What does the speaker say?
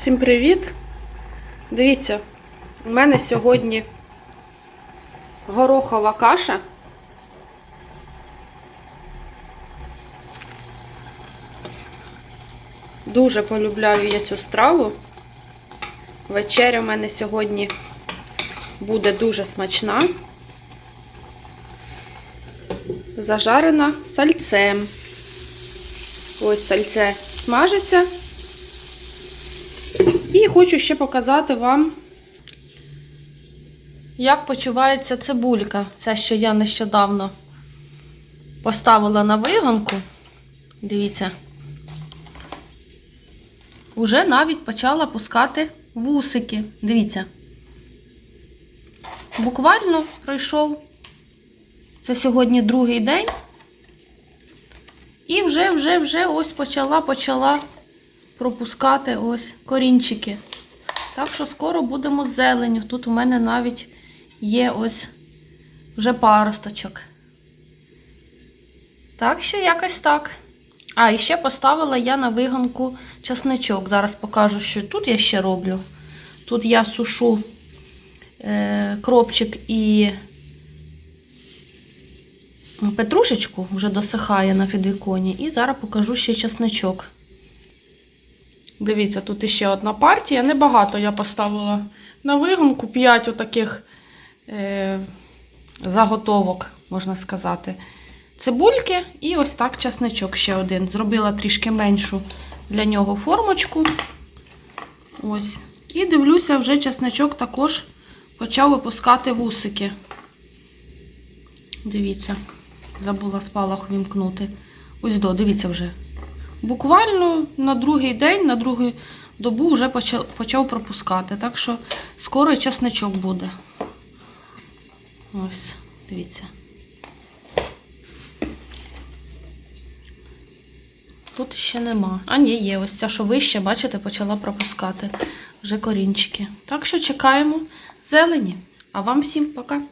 Всім привіт! Дивіться, у мене сьогодні горохова каша. Дуже полюбляю я цю страву. Вечеря у мене сьогодні буде дуже смачна. Зажарена сальцем. Ось сальце смажиться. І хочу ще показати вам, як почувається цибулька. Це, що я нещодавно поставила на вигонку. Дивіться. Уже навіть почала пускати вусики. Дивіться. Буквально пройшов. Це сьогодні другий день. І вже, вже, вже ось почала, почала пропускати ось корінчики. Так що скоро будемо з зеленю. Тут у мене навіть є ось вже паросточок. Так що якось так. А, і ще поставила я на вигонку часничок. Зараз покажу, що тут я ще роблю. Тут я сушу е, кропчик і петрушечку, вже досихає на підвіконі. І зараз покажу ще часничок. Дивіться, тут іще одна партія. Небагато я поставила на вигонку. 5 отаких е, заготовок, можна сказати. Цибульки і ось так часничок ще один. Зробила трішки меншу для нього формочку. Ось. І дивлюся, вже часничок також почав випускати вусики. Дивіться, забула спалах вімкнути. Ось до, дивіться вже. Буквально на другий день, на другу добу вже почав, почав пропускати. Так що скоро часничок буде. Ось, дивіться. Тут ще нема. А ні, є. Ось ця, що вище, бачите, почала пропускати вже корінчики. Так що чекаємо зелені. А вам всім пока!